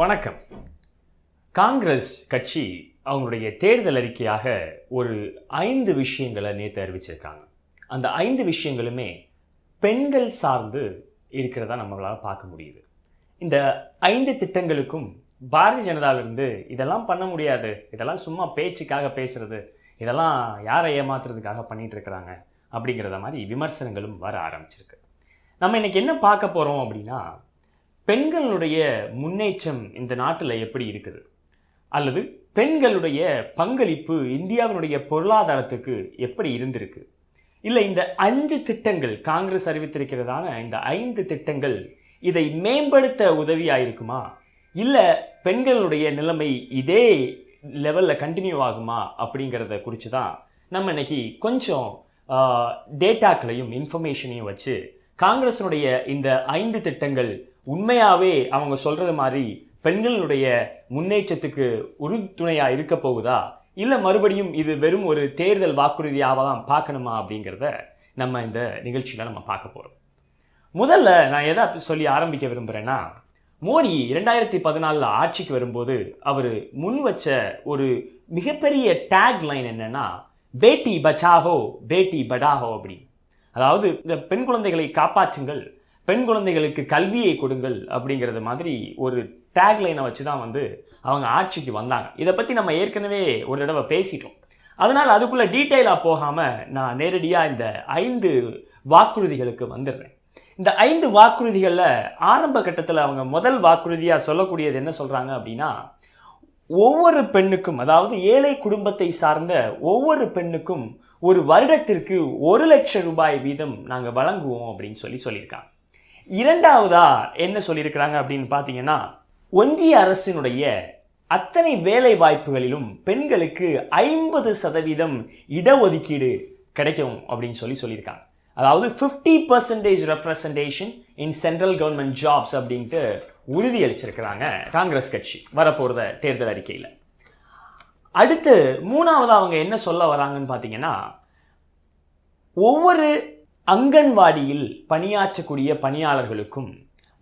வணக்கம். காங்கிரஸ் கட்சி அவங்களுடைய தேர்தல் அறிக்கையாக ஒரு ஐந்து விஷயங்களை நேற்று அறிவிச்சிருக்காங்க. அந்த ஐந்து விஷயங்களுமே பெண்கள் சார்ந்து இருக்கிறதா நம்மளால் பார்க்க முடியுது. இந்த ஐந்து திட்டங்களுக்கும் பாரதிய ஜனதாவிலிருந்து இதெல்லாம் பண்ண முடியாது இதெல்லாம் சும்மா பேச்சுக்காக பேசுறது இதெல்லாம் யாரை ஏமாத்துறதுக்காக பண்ணிட்டு இருக்கிறாங்க அப்படிங்கிறத மாதிரி விமர்சனங்களும் வர ஆரம்பிச்சிருக்கு. நம்ம இன்னைக்கு என்ன பார்க்க போகிறோம் அப்படின்னா பெண்களுடைய முன்னேற்றம் இந்த நாட்டில் எப்படி இருக்குது? அல்லது பெண்களுடைய பங்களிப்பு இந்தியாவினுடைய பொருளாதாரத்துக்கு எப்படி இருந்திருக்கு? இல்லை இந்த அஞ்சு திட்டங்கள் காங்கிரஸ் அறிவித்திருக்கிறதான இந்த ஐந்து திட்டங்கள் இதை மேம்படுத்த உதவியாக இருக்குமா இல்லை பெண்களுடைய நிலைமை இதே லெவலில் கண்டினியூ ஆகுமா அப்படிங்கிறத குறித்து தான் நம்ம இன்னைக்கு கொஞ்சம் டேட்டாக்களையும் இன்ஃபர்மேஷனையும் வச்சு காங்கிரஸினுடைய இந்த ஐந்து திட்டங்கள் உண்மையாகவே அவங்க சொல்கிறது மாதிரி பெண்களுடைய முன்னேற்றத்துக்கு உறுதுணையாக இருக்க போகுதா? இல்லை மறுபடியும் இது வெறும் ஒரு தேர்தல் வாக்குறுதியாக தான் பார்க்கணுமா அப்படிங்கிறத நம்ம இந்த நிகழ்ச்சியில் நம்ம பார்க்க போகிறோம் முதல்ல நான் எதை சொல்லி ஆரம்பிக்க விரும்புகிறேன்னா மோடி ரெண்டாயிரத்தி பதினாலில் ஆட்சிக்கு வரும்போது அவர் முன் வச்ச ஒரு மிகப்பெரிய டேக் லைன் என்னென்னா பேட்டி பச்சாகோ பேட்டி படாகோ அப்படி. அதாவது இந்த பெண் குழந்தைகளை காப்பாற்றுங்கள் பெண் குழந்தைகளுக்கு கல்வியை கொடுங்கள் அப்படிங்கிறது மாதிரி ஒரு டேக்லைனை வச்சு தான் வந்து அவங்க ஆட்சிக்கு வந்தாங்க. இதை பற்றி நம்ம ஏற்கனவே ஒரு தடவை பேசிட்டோம். அதனால் அதுக்குள்ளே டீட்டெயிலாக போகாமல் நான் நேரடியாக இந்த ஐந்து வாக்குறுதிகளுக்கு வந்துடுறேன். இந்த ஐந்து வாக்குறுதிகளில் ஆரம்ப கட்டத்தில் அவங்க முதல் வாக்குறுதியாக சொல்லக்கூடியது என்ன சொல்கிறாங்க அப்படின்னா ஒவ்வொரு பெண்ணுக்கும் அதாவது ஏழை குடும்பத்தை சார்ந்த ஒவ்வொரு பெண்ணுக்கும் ஒரு வருடத்திற்கு ஒரு லட்சம் ரூபாய் வீதம் நாங்கள் வழங்குவோம் அப்படின்னு சொல்லி சொல்லியிருக்காங்க. இரண்டாவதா என்ன சொல்லியிருக்கிறாங்க அப்படின்னு பார்த்தீங்கன்னா ஒன்றிய அரசினுடைய அத்தனை வேலை வாய்ப்புகளிலும் பெண்களுக்கு ஐம்பது சதவீதம் இடஒதுக்கீடு கிடைக்கும் அப்படின்னு சொல்லி சொல்லியிருக்காங்க. அதாவது fifty percentage representation in central government jobs அப்படின்ட்டு உறுதியளிச்சிருக்கிறாங்க காங்கிரஸ் கட்சி வரப்போகிறத தேர்தல் அறிக்கையில். அடுத்து மூணாவது அவங்க என்ன சொல்ல வராங்கன்னு பார்த்தீங்கன்னா ஒவ்வொரு அங்கன்வாடியில் பணியாற்றக்கூடிய பணியாளர்களுக்கும்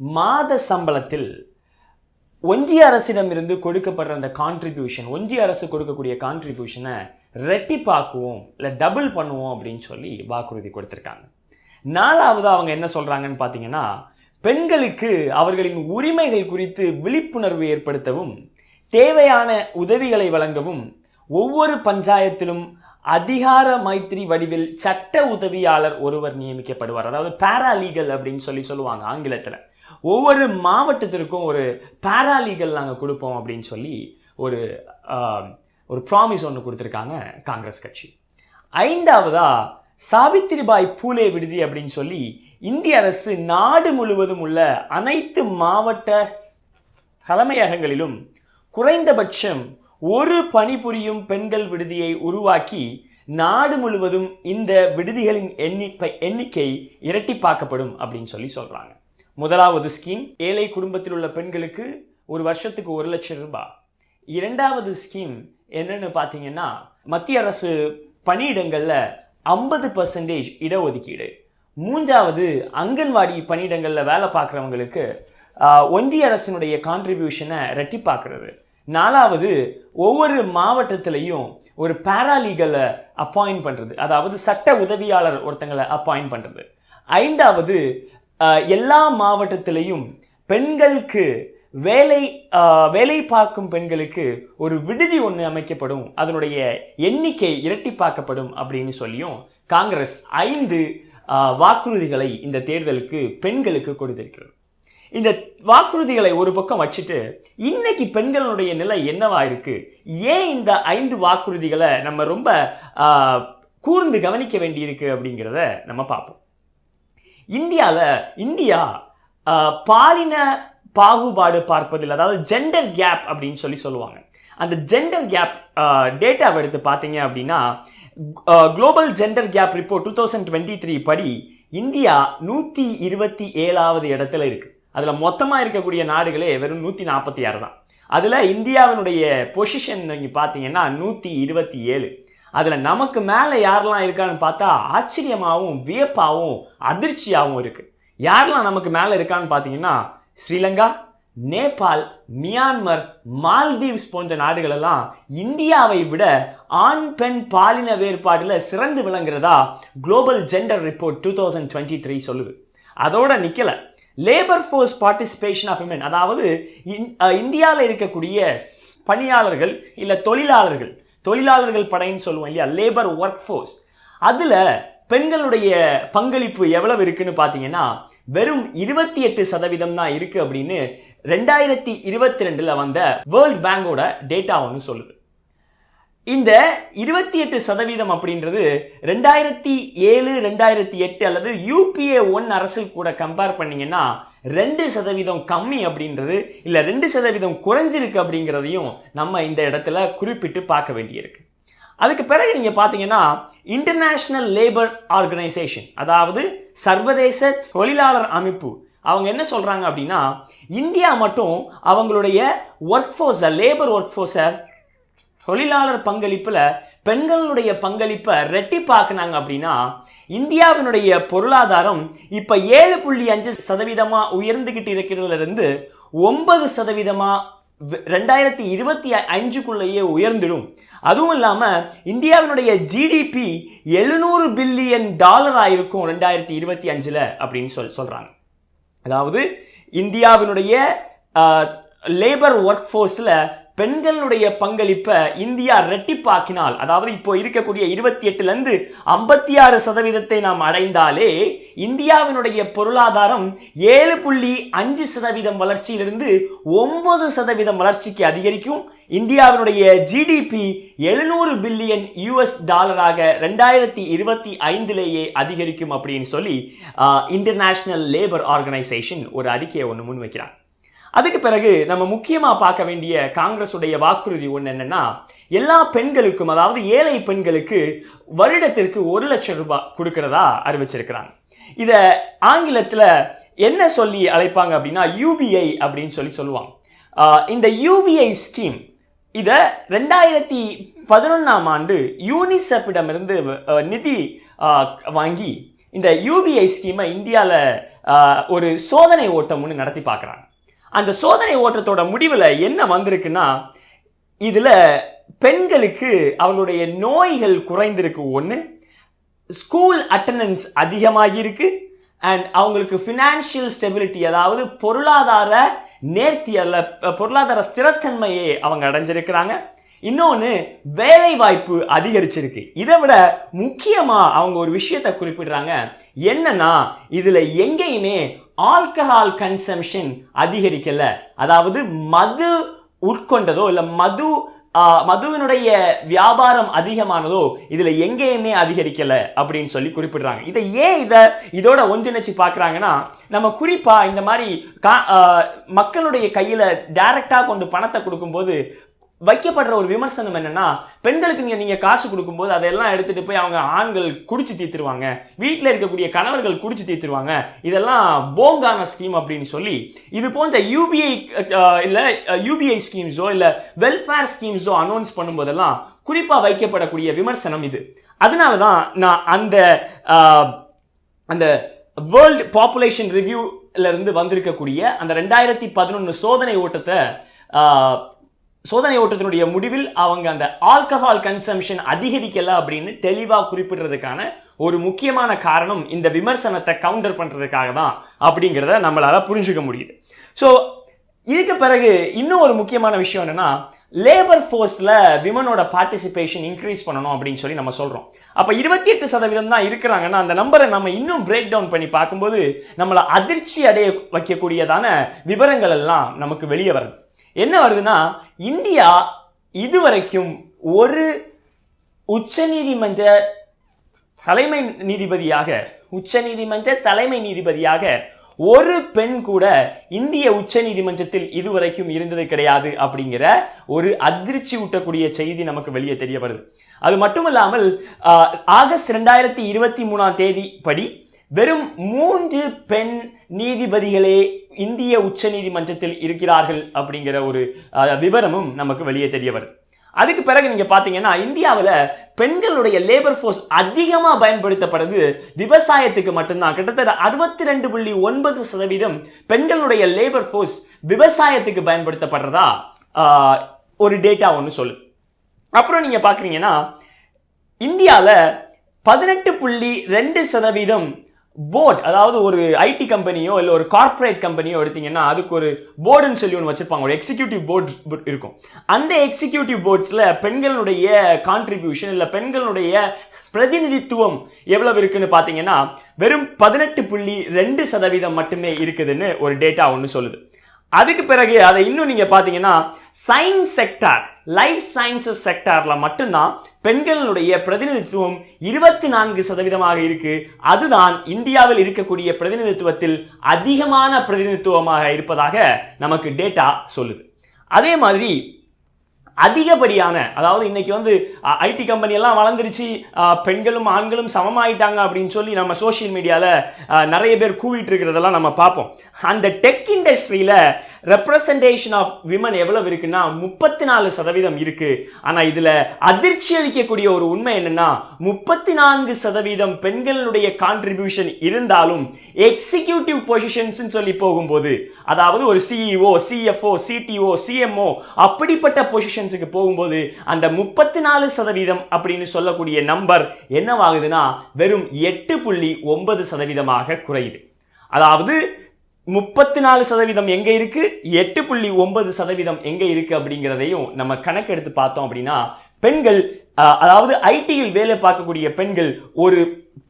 மாத சம்பளத்தில் ஒன்றிய அரசிடமிருந்து கொடுக்கப்படுற அந்த கான்ட்ரிபியூஷன் ஒன்றிய அரசு கொடுக்கக்கூடிய கான்ட்ரிபியூஷனை ரெட்டிப்பாக்குவோம் இல்லை டபுள் பண்ணுவோம் அப்படின்னு சொல்லி வாக்குறுதி கொடுத்துருக்காங்க. நாலாவது அவங்க என்ன சொல்கிறாங்கன்னு பார்த்தீங்கன்னா பெண்களுக்கு அவர்களின் உரிமைகள் குறித்து விழிப்புணர்வு ஏற்படுத்தவும் தேவையான உதவிகளை வழங்கவும் ஒவ்வொரு பஞ்சாயத்திலும் அதிகார மைத்திரி வடிவில் சட்ட உதவியாளர் ஒருவர் நியமிக்கப்படுவார். அதாவது பேராலீகல் அப்படின்னு சொல்லி சொல்லுவாங்க ஆங்கிலத்தில். ஒவ்வொரு மாவட்டத்திற்கும் ஒரு பேராலீகல் நாங்கள் கொடுப்போம் அப்படின்னு சொல்லி ஒரு ஒரு ப்ராமிஸ் ஒன்று கொடுத்துருக்காங்க காங்கிரஸ் கட்சி. ஐந்தாவதா சாவித்திரிபாய் பூலே விடுதி அப்படின்னு சொல்லி இந்திய அரசு நாடு முழுவதும் உள்ள அனைத்து மாவட்ட தலைமையகங்களிலும் குறைந்தபட்சம் ஒரு பணிபுரியும் பெண்கள் விடுதியை உருவாக்கி நாடு முழுவதும் இந்த விடுதிகளின் எண்ணிக்கை எண்ணிக்கை இரட்டிப்பாக்கப்படும் அப்படின்னு சொல்லி சொல்கிறாங்க முதலாவது ஸ்கீம் ஏழை குடும்பத்தில் உள்ள பெண்களுக்கு ஒரு வருஷத்துக்கு ஒரு லட்சம் ரூபாய். இரண்டாவது ஸ்கீம் என்னன்னு பார்த்தீங்கன்னா மத்திய அரசு பணியிடங்களில் ஐம்பது பர்சன்டேஜ் இடஒதுக்கீடு. மூன்றாவது அங்கன்வாடி பணியிடங்களில் வேலை பார்க்குறவங்களுக்கு ஒன்றிய அரசினுடைய கான்ட்ரிபியூஷனை ரெட்டிப்பாக்குறது நாலாவது ஒவ்வொரு மாவட்டத்திலையும் ஒரு பேராலீகலை அப்பாயிண்ட் பண்ணுறது அதாவது சட்ட உதவியாளர் ஒருத்தங்களை அப்பாயிண்ட் பண்ணுறது ஐந்தாவது எல்லா மாவட்டத்திலையும் பெண்களுக்கு வேலை வேலை பார்க்கும் பெண்களுக்கு ஒரு விடுதி ஒன்று அமைக்கப்படும். அதனுடைய எண்ணிக்கை இரட்டிப்பாக்கப்படும் அப்படின்னு சொல்லியும் காங்கிரஸ் ஐந்து வாக்குறுதிகளை இந்த தேர்தலுக்கு பெண்களுக்கு கொடுத்திருக்கிறது. இந்த வாக்குறுதிகளை ஒரு பக்கம் வச்சுட்டு இன்னைக்கு பெண்களுடைய நிலை என்னவா இருக்கு? ஏன் இந்த ஐந்து வாக்குறுதிகளை நம்ம ரொம்ப கூர்ந்து கவனிக்க வேண்டியிருக்கு அப்படிங்கிறத நம்ம பார்ப்போம். இந்தியாவில் இந்தியா பாலின பாகுபாடு பார்ப்பதில் அதாவது ஜெண்டர் கேப் அப்படின்னு சொல்லி சொல்லுவாங்க. அந்த ஜெண்டர் கேப் டேட்டாவை எடுத்து பார்த்தீங்க அப்படின்னா global gender gap report two thousand twenty three படி இந்தியா நூற்றி இருபத்தி ஏழாவது இடத்துல இருக்குது அதில் மொத்தமாக இருக்கக்கூடிய நாடுகளே வெறும் நூற்றி நாற்பத்தி ஆறு தான். அதில் இந்தியாவினுடைய பொசிஷன் நீங்கள் பார்த்தீங்கன்னா நூற்றி இருபத்தி ஏழு. அதில் நமக்கு மேலே யாரெல்லாம் இருக்கான்னு பார்த்தா ஆச்சரியமாகவும் வியப்பாகவும் அதிர்ச்சியாகவும் இருக்குது யாரெல்லாம் நமக்கு மேலே இருக்கான்னு பார்த்தீங்கன்னா ஸ்ரீலங்கா நேபாள் மியான்மர் மால்தீவ்ஸ் போன்ற நாடுகளெல்லாம் இந்தியாவை விட ஆண் பெண் பாலின வேறுபாட்டில் சிறந்து விளங்குறதா global gender report two thousand twenty three சொல்லுது. அதோட நிற்கலை labour force participation of women அதாவது இந்தியாவில் இருக்கக்கூடிய பணியாளர்கள் இல்லை தொழிலாளர்கள் தொழிலாளர்கள் படைன்னு சொல்லுவோம் இல்லையா? லேபர் ஒர்க் ஃபோர்ஸ் அதில் பெண்களுடைய பங்களிப்பு எவ்வளவு இருக்குன்னு பார்த்தீங்கன்னா வெறும் இருபத்தி எட்டு சதவீதம் தான் இருக்குது அப்படின்னு ரெண்டாயிரத்தி இருபத்தி ரெண்டில் வந்த வேர்ல்ட் பேங்கோட டேட்டா ஒன்று சொல்லுது. இந்த இருபத்தி எட்டு சதவீதம் அப்படின்றது ரெண்டாயிரத்தி ஏழு ரெண்டாயிரத்தி எட்டு அல்லது யூபிஏ ஒன் அரசு கூட கம்பேர் பண்ணீங்கன்னா ரெண்டு சதவீதம் கம்மி அப்படின்றது இல்லை ரெண்டு சதவீதம் குறைஞ்சிருக்கு அப்படிங்கிறதையும் நம்ம இந்த இடத்துல குறிப்பிட்டு பார்க்க வேண்டியிருக்கு. அதுக்கு பிறகு நீங்கள் பார்த்தீங்கன்னா இன்டர்நேஷ்னல் லேபர் ஆர்கனைசேஷன் அதாவது சர்வதேச தொழிலாளர் அமைப்பு. அவங்க என்ன சொல்கிறாங்க அப்படின்னா இந்தியா மட்டும் அவங்களுடைய ஒர்க் ஃபோர்ஸை லேபர் ஒர்க் ஃபோர்ஸை தொழிலாளர் பங்களிப்பில் பெண்களுடைய பங்களிப்பை ரெட்டிப்பாக்குனாங்க அப்படின்னா இந்தியாவினுடைய பொருளாதாரம் இப்போ ஏழு புள்ளி அஞ்சு சதவீதமாக உயர்ந்துக்கிட்டு இருக்கிறதுலேருந்து ஒன்பது சதவீதமாக ரெண்டாயிரத்தி இருபத்தி அஞ்சுக்குள்ளேயே உயர்ந்துடும். அதுவும் இல்லாமல் இந்தியாவினுடைய ஜிடிபி எழுநூறு பில்லியன் டாலர் ஆயிருக்கும் ரெண்டாயிரத்தி இருபத்தி அஞ்சில் அப்படின்னு சொல் சொல்கிறாங்க அதாவது இந்தியாவினுடைய லேபர் ஒர்க் ஃபோர்ஸில் பெண்களுடைய பங்களிப்பை இந்தியா ரெட்டிப்பாக்கினால் அதாவது இப்போ இருக்கக்கூடிய இருபத்தி எட்டுலேருந்து ஐம்பத்தி ஆறு சதவீதத்தை நாம் அடைந்தாலே இந்தியாவினுடைய பொருளாதாரம் ஏழு புள்ளி அஞ்சு சதவீதம் வளர்ச்சியிலிருந்து ஒன்பது சதவீதம் வளர்ச்சிக்கு அதிகரிக்கும். இந்தியாவினுடைய ஜிடிபி எழுநூறு பில்லியன் யூஎஸ் டாலராக ரெண்டாயிரத்தி இருபத்தி ஐந்திலேயே அதிகரிக்கும் அப்படின்னு சொல்லி இன்டர்நேஷனல் லேபர் ஆர்கனைசேஷன் ஒரு அறிக்கையை ஒன்று முன்வைக்கிறாங்க. அதுக்கு பிறகு நம்ம முக்கியமாக பார்க்க வேண்டிய காங்கிரஸுடைய வாக்குறுதி ஒன்று என்னென்னா எல்லா பெண்களுக்கும் அதாவது ஏழை பெண்களுக்கு வருடத்திற்கு ஒரு லட்சம் ரூபாய் கொடுக்கறதா அறிவிச்சிருக்கிறாங்க. இதை ஆங்கிலத்தில் என்ன சொல்லி அழைப்பாங்க அப்படின்னா யூபிஐ அப்படின்னு சொல்லி சொல்லுவாங்க. இந்த யூபிஐ ஸ்கீம் இதை ரெண்டாயிரத்தி பதினொன்றாம் ஆண்டு யூனிசெஃபிடமிருந்து நிதி வாங்கி இந்த யூபிஐ ஸ்கீமை இந்தியாவில் ஒரு சோதனை ஓட்டம் ஒன்று நடத்தி பார்க்குறாங்க. அந்த சோதனை ஓட்டத்தோட முடிவில் என்ன வந்திருக்குன்னா இதில் பெண்களுக்கு அவர்களுடைய நோய்கள் குறைந்திருக்கு. ஒன்று ஸ்கூல் அட்டண்டன்ஸ் அதிகமாகியிருக்கு. அண்ட் அவங்களுக்கு ஃபினான்ஷியல் ஸ்டெபிலிட்டி அதாவது பொருளாதார நேர்த்தி அல்ல பொருளாதார ஸ்திரத்தன்மையை அவங்க அடைஞ்சிருக்கிறாங்க. இன்னொன்று வேலை வாய்ப்பு அதிகரிச்சிருக்கு. இதை விட முக்கியமாக அவங்க ஒரு விஷயத்தை குறிப்பிடுறாங்க. என்னன்னா இதில் எங்கேயுமே ஆல்கஹால் கன்சம்ஷன் அதிகரிக்கல. அதாவது மது உட்கொண்டதோ இல்லை மது மதுவினுடைய வியாபாரம் அதிகமானதோ இதுல எங்கேயுமே அதிகரிக்கல அப்படின்னு சொல்லி குறிப்பிடுறாங்க. இதை ஏன் இதை இதோட ஒன்றிணைச்சு பார்க்குறாங்கன்னா நம்ம குறிப்பா இந்த மாதிரி மக்களுடைய கையில டைரக்டா கொண்டு பணத்தை கொடுக்கும்போது வைக்கப்படுற ஒரு விமர்சனம் என்னன்னா பெண்களுக்கு நீங்கள் நீங்கள் காசு கொடுக்கும்போது அதெல்லாம் எடுத்துகிட்டு போய் அவங்க ஆண்கள் குடிச்சு தீர்த்துருவாங்க. வீட்டில் இருக்கக்கூடிய கணவர்கள் குடிச்சு தீர்த்துருவாங்க. இதெல்லாம் போங்கான ஸ்கீம் அப்படின்னு சொல்லி இது போன்ற யூபிஐ இல்லை யூபிஐ ஸ்கீம்ஸோ இல்லை வெல்ஃபேர் ஸ்கீம்ஸோ அனௌன்ஸ் பண்ணும்போதெல்லாம் குறிப்பாக வைக்கப்படக்கூடிய விமர்சனம் இது. அதனால தான் நான் அந்த அந்த வேர்ல்டு பாப்புலேஷன் ரிவ்யூலேருந்து வந்திருக்கக்கூடிய அந்த ரெண்டாயிரத்தி பதினொன்று சோதனை ஓட்டத்தை சோதனை ஓட்டத்தினுடைய முடிவில் அவங்க அந்த ஆல்கஹால் கன்சம்ஷன் அதிகரிக்கல அப்படின்னு தெளிவாக குறிப்பிடுறதுக்கான ஒரு முக்கியமான காரணம் இந்த விமர்சனத்தை கவுண்டர் பண்ணுறதுக்காக தான் அப்படிங்கிறத நம்மளால் புரிஞ்சுக்க முடியுது. ஸோ இதுக்கு பிறகு இன்னும் ஒரு முக்கியமான விஷயம் என்னென்னா லேபர் ஃபோர்ஸில் விமனோட பார்ட்டிசிபேஷன் இன்க்ரீஸ் பண்ணணும் அப்படின்னு சொல்லி நம்ம சொல்கிறோம் அப்போ இருபத்தி எட்டு சதவீதம் தான் இருக்கிறாங்கன்னா அந்த நம்பரை நம்ம இன்னும் பிரேக் டவுன் பண்ணி பார்க்கும்போது நம்மளை அதிர்ச்சி அடைய வைக்கக்கூடியதான விவரங்கள் எல்லாம் நமக்கு வெளியே வருது. என்ன வருதுன்னா இந்தியா இதுவரைக்கும் ஒரு உச்ச நீதிமன்ற தலைமை நீதிபதியாக உச்ச நீதிமன்ற தலைமை நீதிபதியாக ஒரு பெண் கூட இந்திய உச்ச நீதிமன்றத்தில் இதுவரைக்கும் இருந்தது கிடையாது அப்படிங்கிற ஒரு அதிர்ச்சி ஊட்டக்கூடிய செய்தி நமக்கு வெளியே தெரியப்படுது. அது மட்டுமல்லாமல் ஆகஸ்ட் ரெண்டாயிரத்தி இருபத்தி மூணாம் தேதி படி வெறும் மூன்று பெண் நீதிபதிகளே இந்திய உச்ச நீதிமன்றத்தில் இருக்கிறார்கள் அப்படிங்கிற ஒரு விவரமும் நமக்கு வெளியே தெரிய வருது. அதுக்கு பிறகு நீங்க பாத்தீங்கன்னா இந்தியாவில் பெண்களுடைய லேபர் ஃபோர்ஸ் அதிகமாக பயன்படுத்தப்படுறது விவசாயத்துக்கு மட்டும்தான். கிட்டத்தட்ட அறுபத்தி ரெண்டு புள்ளி ஒன்பது சதவீதம் பெண்களுடைய லேபர் ஃபோர்ஸ் விவசாயத்துக்கு பயன்படுத்தப்படுறதா ஒரு டேட்டா ஒன்று சொல்லுது. அப்புறம் நீங்க பாக்குறீங்கன்னா இந்தியாவில் பதினெட்டு புள்ளி ரெண்டு சதவீதம் போர்ட் அதாவது ஒரு ஐடி கம்பெனியோ இல்லை ஒரு கார்ப்பரேட் கம்பெனியோ எடுத்தீங்கன்னா அதுக்கு ஒரு போர்டுன்னு சொல்லி ஒன்று வச்சிருப்பாங்க. ஒரு எக்ஸிக்யூட்டிவ் போர்டு இருக்கும். அந்த எக்ஸிக்யூட்டிவ் போர்ட்ஸில் பெண்களுடைய கான்ட்ரிபியூஷன் இல்லை பெண்களுடைய பிரதிநிதித்துவம் எவ்வளவு இருக்குன்னு பார்த்தீங்கன்னா வெறும் பதினெட்டு புள்ளி ரெண்டு சதவீதம் மட்டுமே இருக்குதுன்னு ஒரு டேட்டா ஒன்று சொல்லுது. அதுக்கு பிறகு அதை இன்னும் நீங்கள் பார்த்தீங்கன்னா சயின்ஸ் செக்டார் லைஃப் சயின்சஸ் செக்டாரில் மட்டும்தான் பெண்களுடைய பிரதிநிதித்துவம் இருபத்தி நான்கு சதவீதமாக இருக்கு. அதுதான் இந்தியாவில் இருக்கக்கூடிய பிரதிநிதித்துவத்தில் அதிகமான பிரதிநிதித்துவமாக இருப்பதாக நமக்கு டேட்டா சொல்லுது. அதே மாதிரி அதிகப்படியான அதாவது இன்னைக்கு வந்து ஐடி கம்பெனி எல்லாம் வளர்ந்துருச்சு பெண்களும் ஆண்களும் சமமாயிட்டாங்க அப்படின்னு சொல்லி நம்ம சோஷியல் மீடியாவில் நிறைய பேர் கூவிட்டு இருக்கிறதெல்லாம் நம்ம பார்ப்போம். அந்த டெக் இண்டஸ்ட்ரியில் ரெப்ரசன்டேஷன் ஆஃப் விமன் எவ்வளவு இருக்குன்னா முப்பத்தி நாலு சதவீதம் இருக்கு. ஆனால் இதில் அதிர்ச்சி அளிக்கக்கூடிய ஒரு உண்மை என்னன்னா முப்பத்தி நான்கு சதவீதம் பெண்களுடைய கான்ட்ரிபியூஷன் இருந்தாலும் எக்ஸிக்யூட்டிவ் பொசிஷன்ஸ் சொல்லி போகும்போது அதாவது ஒரு சிஇஓ சிஎஃப்ஓ சிடிஓ சிஎம்ஓ அப்படிப்பட்ட பொசிஷன் ஆப்ஷன்ஸுக்கு போகும்போது அந்த முப்பத்தி நாலு சதவீதம் அப்படின்னு சொல்லக்கூடிய நம்பர் என்னவாகுதுன்னா வெறும் எட்டு புள்ளி ஒன்பது சதவீதமாக குறையுது. அதாவது முப்பத்தி நாலு சதவீதம் எங்கே இருக்குது எட்டு புள்ளி ஒன்பது சதவீதம் எங்கே இருக்குது அப்படிங்கிறதையும் நம்ம கணக்கெடுத்து பார்த்தோம் அப்படின்னா பெண்கள் அதாவது ஐடியில் வேலை பார்க்கக்கூடிய பெண்கள் ஒரு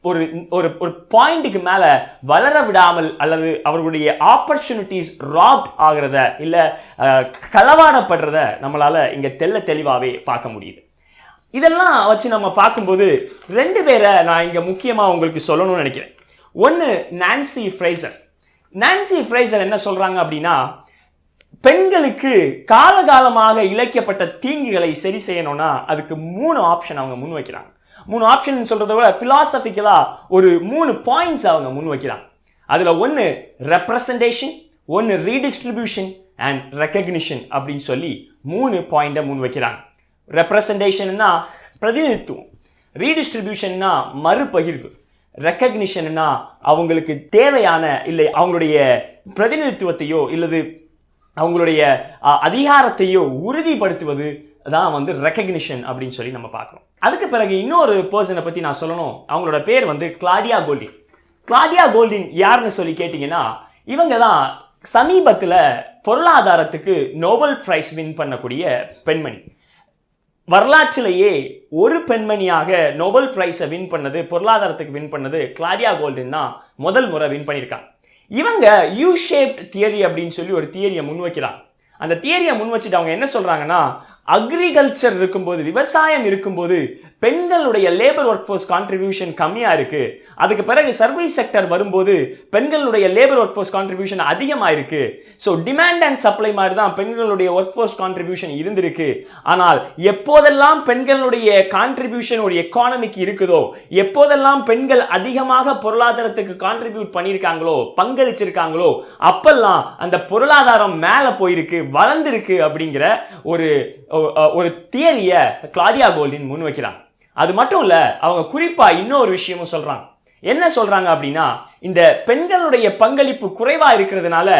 ஒரு ஒரு ஒரு பாயிண்ட்டுக்கு மேலே வளர விடாமல் அல்லது அவர்களுடைய ஆப்பர்ச்சுனிட்டிஸ் ராப்ட் ஆகிறத இல்லை களவாடப்படுறத நம்மளால இங்கே தெள்ள தெளிவாகவே பார்க்க முடியுது. இதெல்லாம் வச்சு நம்ம பார்க்கும்போது ரெண்டு பேரை நான் இங்கே முக்கியமாக உங்களுக்கு சொல்லணும்னு நினைக்கிறேன். ஒன்னு நான்சி ஃப்ரைசர் நான்சி ஃப்ரைசர் என்ன சொல்றாங்க அப்படின்னா பெண்களுக்கு காலகாலமாக இழைக்கப்பட்ட தீங்குகளை சரி செய்யணும்னா அதுக்கு மூணு ஆப்ஷன் அவங்க முன் வைக்கிறாங்க மூணு ஆப்ஷன் சொல்கிறத விட ஃபிலாசபிக்கலாக ஒரு மூணு பாயிண்ட்ஸ் அவங்க முன் வைக்கிறாங்க. அதில் ஒன்னு ரெப்ரசன்டேஷன் ஒன்னு ரீடிஸ்ட்ரிபியூஷன் அண்ட் ரெக்கக்னிஷன் அப்படின்னு சொல்லி மூணு பாயிண்ட்டை முன் வைக்கிறாங்க. ரெப்ரசன்டேஷன்னா பிரதிநிதித்துவம். ரீடிஸ்ட்ரிபியூஷன்னா மறுபகிர்வு. ரெக்கக்னிஷன்னா அவங்களுக்கு தேவையான இல்லை அவங்களுடைய பிரதிநிதித்துவத்தையோ இல்லது அவங்களுடைய அதிகாரத்தையோ உறுதிப்படுத்துவது தான் வந்து ரெக்கக்னிஷன் அப்படின்னு சொல்லி நம்ம பார்க்குறோம். அதுக்கு பிறகு இன்னொரு பர்சனை பற்றி நான் சொல்லணும். அவங்களோட பேர் வந்து கிளாடியா கோல்டின் கிளாடியா கோல்டின் யாருன்னு சொல்லி கேட்டிங்கன்னா இவங்க தான் சமீபத்தில் பொருளாதாரத்துக்கு நோபல் பிரைஸ் வின் பண்ணக்கூடிய பெண்மணி. வரலாற்றிலேயே ஒரு பெண்மணியாக நோபல் பிரைஸை வின் பண்ணது பொருளாதாரத்துக்கு வின் பண்ணது கிளாடியா கோல்டின் தான் முதல் முறை வின் பண்ணியிருக்காங்க. இவங்க யூ ஷேப்ட் தியரி அப்படின்னு சொல்லி ஒரு தியரியை முன்வைக்கிறாங்க. அந்த தியரியை முன் வச்சுட்டு அவங்க என்ன சொல்றாங்கன்னா அக்ரிகல்ச்சர் இருக்கும்போது விவசாயம் இருக்கும்போது பெண்களுடைய லேபர் ஒர்க் ஃபோர்ஸ் கான்ட்ரிபியூஷன் கம்மியாக இருக்கு. அதுக்கு பிறகு சர்வீஸ் செக்டர் வரும்போது பெண்களுடைய லேபர் ஒர்க் ஃபோர்ஸ் கான்ட்ரிபியூஷன் அதிகமாக இருக்கு. ஸோ டிமாண்ட் அண்ட் சப்ளை மாதிரி தான் பெண்களுடைய ஒர்க் ஃபோர்ஸ் கான்ட்ரிபியூஷன் இருந்திருக்கு. ஆனால் எப்போதெல்லாம் பெண்களுடைய கான்ட்ரிபியூஷன் ஒரு எக்கானமிக்கு இருக்குதோ எப்போதெல்லாம் பெண்கள் அதிகமாக பொருளாதாரத்துக்கு கான்ட்ரிபியூட் பண்ணியிருக்காங்களோ பங்களிச்சிருக்காங்களோ அப்பெல்லாம் அந்த பொருளாதாரம் மேலே போயிருக்கு வளர்ந்துருக்கு அப்படிங்கிற ஒரு ஒரு தியரியை கிளாடியா கோல்டின் முன் வைக்கிறாங்க அது மட்டும் இல்லை அவங்க குறிப்பாக இன்னொரு விஷயமும் சொல்கிறாங்க என்ன சொல்கிறாங்க அப்படின்னா இந்த பெண்களுடைய பங்களிப்பு குறைவாக இருக்கிறதுனால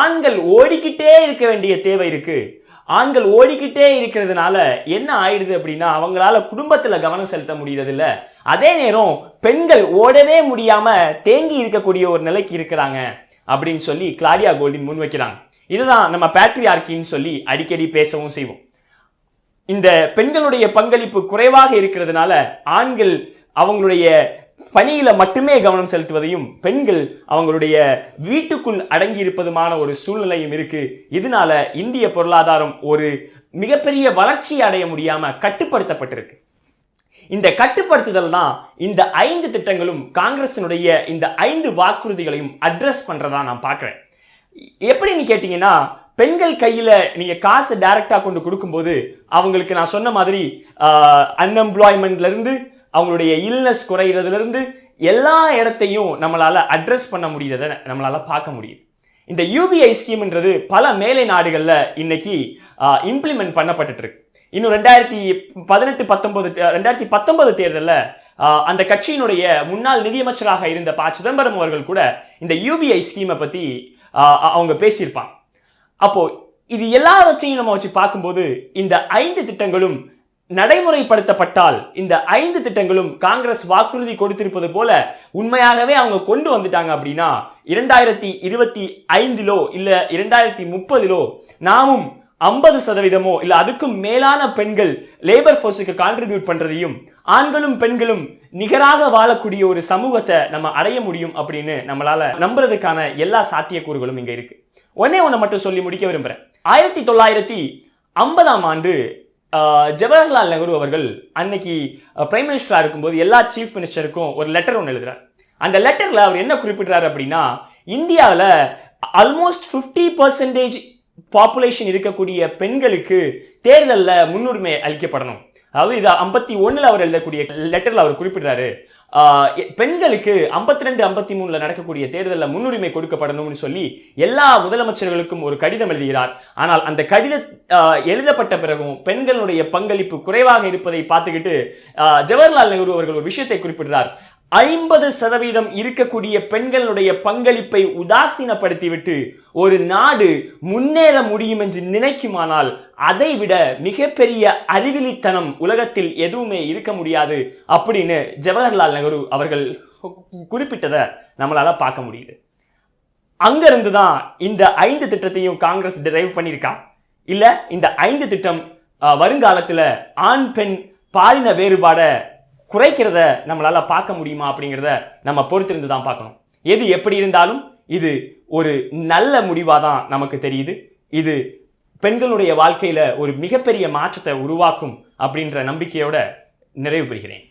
ஆண்கள் ஓடிக்கிட்டே இருக்க வேண்டிய தேவை இருக்குது ஆண்கள் ஓடிக்கிட்டே இருக்கிறதுனால என்ன ஆயிடுது அப்படின்னா அவங்களால குடும்பத்தில் கவனம் செலுத்த முடியறதில்ல. அதே நேரம் பெண்கள் ஓடவே முடியாமல் தேங்கி இருக்கக்கூடிய ஒரு நிலைக்கு இருக்கிறாங்க அப்படின்னு சொல்லி கிளாடியா கோல்டின் முன் வைக்கிறாங்க இதுதான் நம்ம பேட்ரியார்கின்னு சொல்லி அடிக்கடி பேசவும் செய்வோம். இந்த பெண்களுடைய பங்களிப்பு குறைவாக இருக்கிறதுனால ஆண்கள் அவங்களுடைய பணியில மட்டுமே கவனம் செலுத்துவதையும் பெண்கள் அவங்களுடைய வீட்டுக்குள் அடங்கி இருப்பதுமான ஒரு சூழ்நிலையும் இருக்கு. இதனால இந்திய பொருளாதாரம் ஒரு மிகப்பெரிய வளர்ச்சி அடைய முடியாம கட்டுப்படுத்தப்பட்டிருக்கு. இந்த கட்டுப்படுத்துதல் தான் இந்த ஐந்து திட்டங்களும் காங்கிரசினுடைய இந்த ஐந்து வாக்குறுதிகளையும் அட்ரஸ் பண்றதா நான் பார்க்குறேன். எப்படின்னு கேட்டிங்கன்னா பெண்கள் கையில் நீங்கள் காசு டைரெக்டாக கொண்டு கொடுக்கும்போது அவங்களுக்கு நான் சொன்ன மாதிரி அன்எம்ப்ளாய்மெண்ட்லேருந்து அவங்களுடைய இல்னஸ் குறையிறதுலேருந்து எல்லா இடத்தையும் நம்மளால் அட்ரஸ் பண்ண முடியறத நம்மளால் பார்க்க முடியுது. இந்த யூபிஐ ஸ்கீம்ன்றது பல மேலை நாடுகளில் இன்னைக்கு இம்ப்ளிமெண்ட் பண்ணப்பட்டு இருக்கு இன்னும் ரெண்டாயிரத்தி பதினெட்டு பத்தொன்பது ரெண்டாயிரத்தி பத்தொன்பது தேர்தலில் அந்த கட்சியினுடைய முன்னாள் நிதியமைச்சராக இருந்த ப சிதம்பரம் அவர்கள் கூட இந்த யூபிஐ ஸ்கீமை பற்றி அவங்க பேசியிருப்பாங்க. அப்போ இது எல்லாவற்றையும் நம்ம வச்சு பார்க்கும்போது இந்த ஐந்து திட்டங்களும் நடைமுறைப்படுத்தப்பட்டால் இந்த ஐந்து திட்டங்களும் காங்கிரஸ் வாக்குறுதி கொடுத்திருப்பது போல உண்மையாகவே அவங்க கொண்டு வந்துட்டாங்க அப்படின்னா இரண்டாயிரத்தி இருபத்தி ஐந்திலோ இல்லை இரண்டாயிரத்தி முப்பதிலோ நாமும் ஐம்பது சதவீதமோ இல்லை அதுக்கும் மேலான பெண்கள் லேபர் ஃபோர்ஸுக்கு கான்ட்ரிபியூட் பண்ணுறதையும் ஆண்களும் பெண்களும் நிகராக வாழக்கூடிய ஒரு சமூகத்தை நம்ம அடைய முடியும் அப்படின்னு நம்மளால் நம்புறதுக்கான எல்லா சாத்தியக்கூறுகளும் இங்கே இருக்கு. ஒன்னே ஒன்று மட்டும் சொல்லி முடிக்க விரும்புகிறேன் ஆயிரத்தி தொள்ளாயிரத்தி ஐம்பதாம் ஆண்டு ஜவஹர்லால் நெஹ்ரு அவர்கள் அன்னைக்கு பிரைம் மினிஸ்டராக இருக்கும்போது எல்லா சீஃப் மினிஸ்டருக்கும் ஒரு லெட்டர் ஒன்று எழுதுறார். அந்த லெட்டரில் அவர் என்ன குறிப்பிடுறாரு அப்படின்னா இந்தியாவில் ஆல்மோஸ்ட் ஃபிஃப்டி பர்சன்டேஜ் பாப்புலேஷன் இருக்கக்கூடிய பெண்களுக்கு தேர்தலில் முன்னுரிமை அளிக்கப்படணும். அதாவது இது ஐம்பத்தி ஒண்ணுல அவர் எழுதக்கூடிய லெட்டரில் அவர் குறிப்பிடுறாரு. பெண்களுக்கு ஐம்பத்தி ரெண்டு ஐம்பத்தி மூணுல நடக்கக்கூடிய தேர்தலில் முன்னுரிமை கொடுக்கப்படணும்னு சொல்லி எல்லா முதலமைச்சர்களுக்கும் ஒரு கடிதம் எழுதுகிறார். ஆனால் அந்த கடித ஆஹ் எழுதப்பட்ட பிறகும் பெண்களுடைய பங்களிப்பு குறைவாக இருப்பதை பார்த்துக்கிட்டு ஜவஹர்லால் நேரு அவர்கள் ஒரு விஷயத்தை குறிப்பிடுறார். ஐம்பது சதவீதம் இருக்கக்கூடிய பெண்களுடைய பங்களிப்பை உதாசீனப்படுத்திவிட்டு ஒரு நாடு முன்னேற முடியும் என்று நினைக்குமானால் அதைவிட மிகப்பெரிய அறிவிலித்தனம் உலகத்தில் எதுவுமே இருக்க முடியாது அப்படின்னு ஜவஹர்லால் நெஹ்ரு அவர்கள் குறிப்பிட்டதை நம்மளால பார்க்க முடியுது. அங்கிருந்து தான் இந்த ஐந்து திட்டத்தையும் காங்கிரஸ் டிரைவ் பண்ணியிருக்கா? இல்லை இந்த ஐந்து திட்டம் வருங்காலத்தில் ஆண் பெண் பாலின வேறுபாடை குறைக்கிறத நம்மளால் பார்க்க முடியுமா அப்படிங்கிறத நம்ம பொறுத்திருந்து தான் பார்க்கணும். எது எப்படி இருந்தாலும் இது ஒரு நல்ல முடிவாக தான் நமக்கு தெரியுது. இது பெண்களுடைய வாழ்க்கையில் ஒரு மிகப்பெரிய மாற்றத்தை உருவாக்கும் அப்படின்ற நம்பிக்கையோட நிறைவு பெறுகிறேன்.